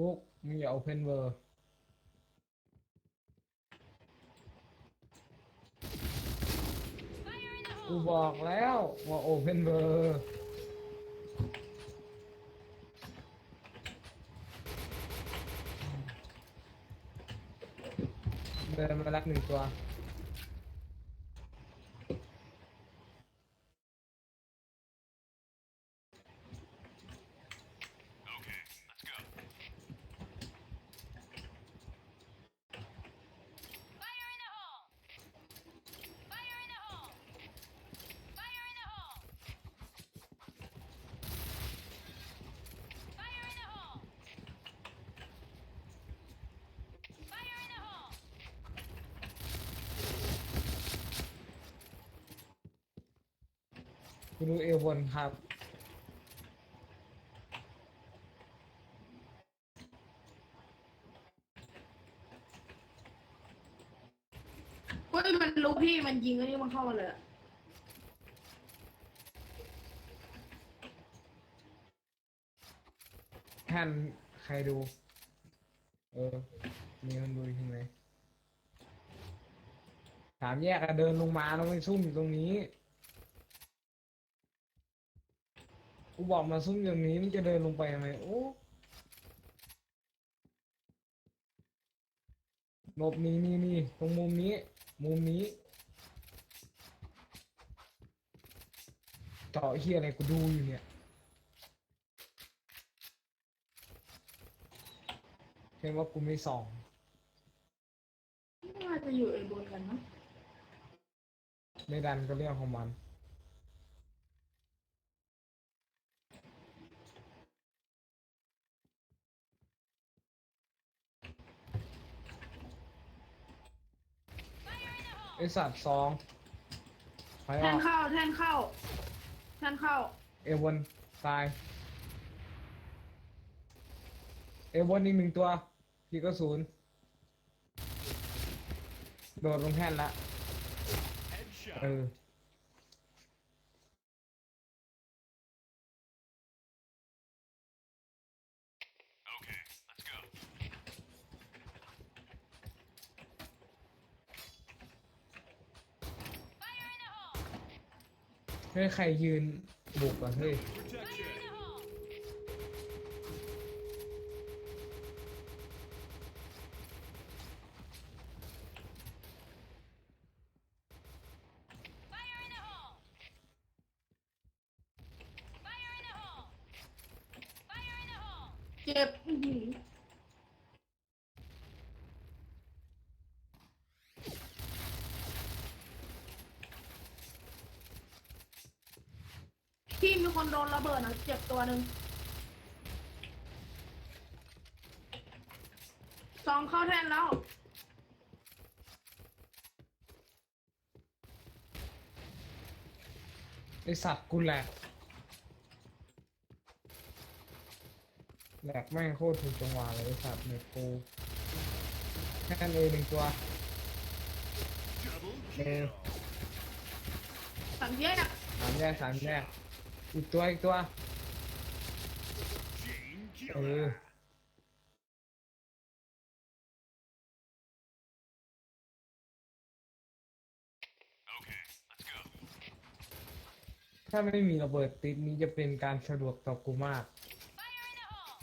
ฟุกมึงอย่าเอาเพนเวอร์กูบอกแล้วว่าโอเพนเวอร์เดินมาลักหนึ่งตัว Fire in the hole! Fire in the hole! Fire in the hole! Fire in the hole! Fire in the hole! คุณดูเอวบนครับ เฮ้ยมันรู้พี่มันยิงอันนี้มันเข้ามาเลยอะแท่นใครดู เออ มีคนดูทีไหมถามแยกอะเดินลงมาแล้วไม่ซุ่มอยู่ตรงนี้ กูบอกมาซุ่มอยู่ตรงนี้มันจะเดินลงไปทำไมโอ้หลบนี่นี่นี่ตรงมุมนี้ มุมนี้เจาะเฮียอะไรกูดูอยู่เนี่ยเห็นว่ากูไม่ส่องน่าจะอยู่ไอ้บนกันนะไม่ดันก็เรื่องของมัน ไอสัตว์สองไปอแท่อนกเข้าแท่นเข้าแท่นเข้า เอวันตาย เอวันอีกหนึ่งตัวพี่ก็ศูนย์โดดลงแท่นละ เออ เฮ้ยใครยืนบุกอะเฮ้ย Fire in the hole! Fire in the hole! Fire in the hole! Fire in the hole! เจ็บอื้อหือ พี่มีคนโดนระเบิดนะเจ็บตัวหนึ่งสองเข้าแท่นแล้ว ไอสัตว์กูแหลกแหลกแม่งโคตรถูกจังหวะเลยไอสัตว์เนี่ยกูแค่นั้นเองหนึ่งตัวเออ สังเกตอะสามแยกสามแยก อีกตัวอีกตัวเออถ้าไม่มีระเบิดติดนี้จะเป็นการสะดวกต่อกูมาก Fire in the hole!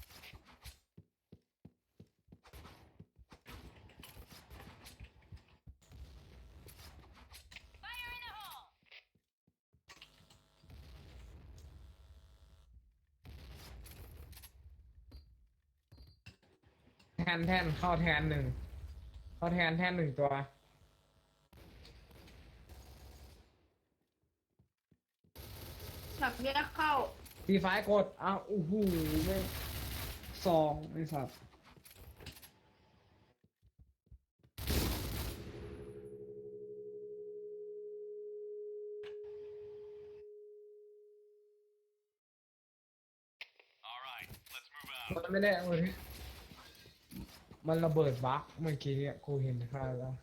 ไฟ in the hole! แท นแทนเข้าแทนหนึ่งเข้าแทนแทนหนึ่งตัวสังเกตเข้าตีไฟกดอ้าวอู้หูไม่งสองไอ้สัตว์มันไม่ได้เอาเลย มันระเบิดบักเมื่อกี้เนี่ยกูเห็นค่าแล้ว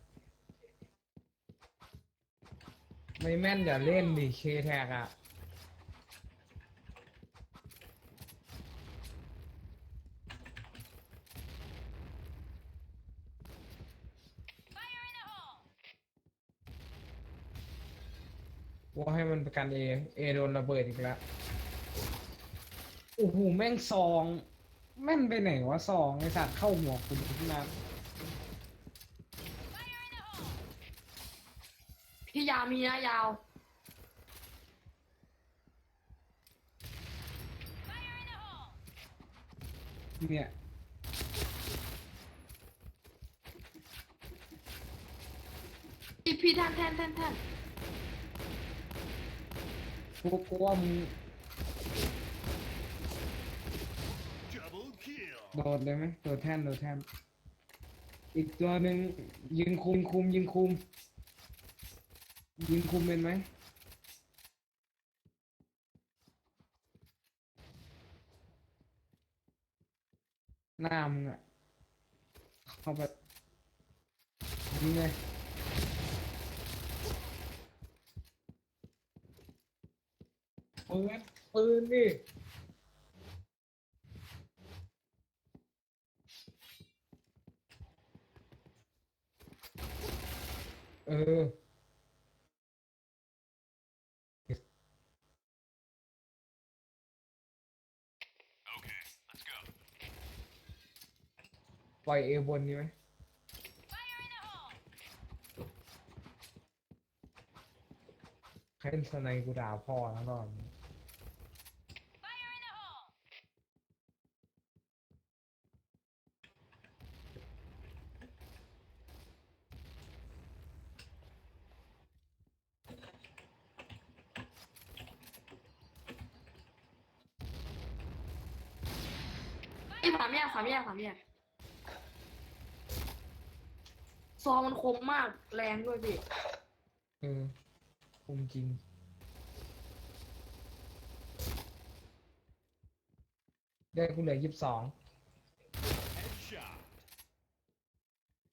ไม่แม่นอย่าเล่นดิเคแท็กอะว่าให้มันประกันเอ เอโดนระเบิดอีกแล้ว โอ้โห แม่งซอง แม่นไปไหนวะซองไอสัตว์เข้าหัวคุณขึ้นมา Fire in the hole! พี่ยาวมีนะยาว Fire in the hole! เนี่ยพี่พี่แท่นแท่นแท่นแท่นกูกลัวมึง โดดเลยไหมโดดแท่นโดดแท่นอีกตัวหนึ่งยิงคุมคุมยิงคุม ยิงคุมเป็นไหมหน้ามึงอะเข้าไปยิงเลยปืนปืนดิ เออ Okay, let's go. ปล่อยเอบนนี่ไหม Fire in the hole! ให้เป็นสไนกูด่าพ่อแล้วก่อน อ้ยสามแยกสามแยกสามแยกซองมันคมมากแรงด้วยพี่เออคมจริง ได้กูเหลือยี่สิบสอง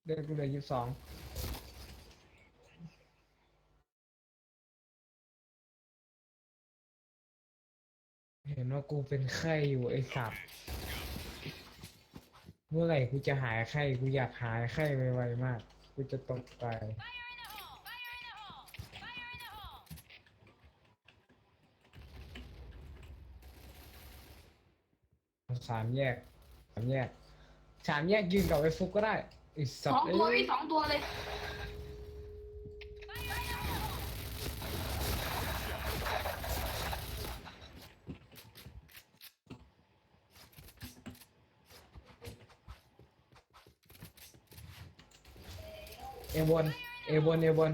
ได้กูเหลือยี่สิบสองเห็นว่ากูเป็นไข้อยู่ไอ้สัตว์ เมื่อไหร่กูจะหายไข้กูอยากหายไข้ไวๆมากกูจะตกไป Fire in the hole! Fire in the hole! Fire in the hole! สามแยก สามแยก สามแยกยืนกับไอ้ฟุกก็ได้ไอ้สัสตองว์ตัวเอ้ยพี่สองตัวเลย เอบนเอบนเอบน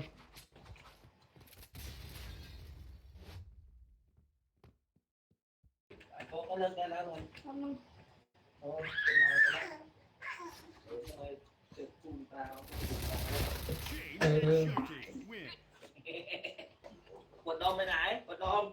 ไอ้โค้กก็เลิกได้แล้วเลยโอ้ยนอนไปแล้วเดี๋ยวเลยเจ็บกุ้งตา Chain shooting. Win. ปวดนมไปไหนปวดนม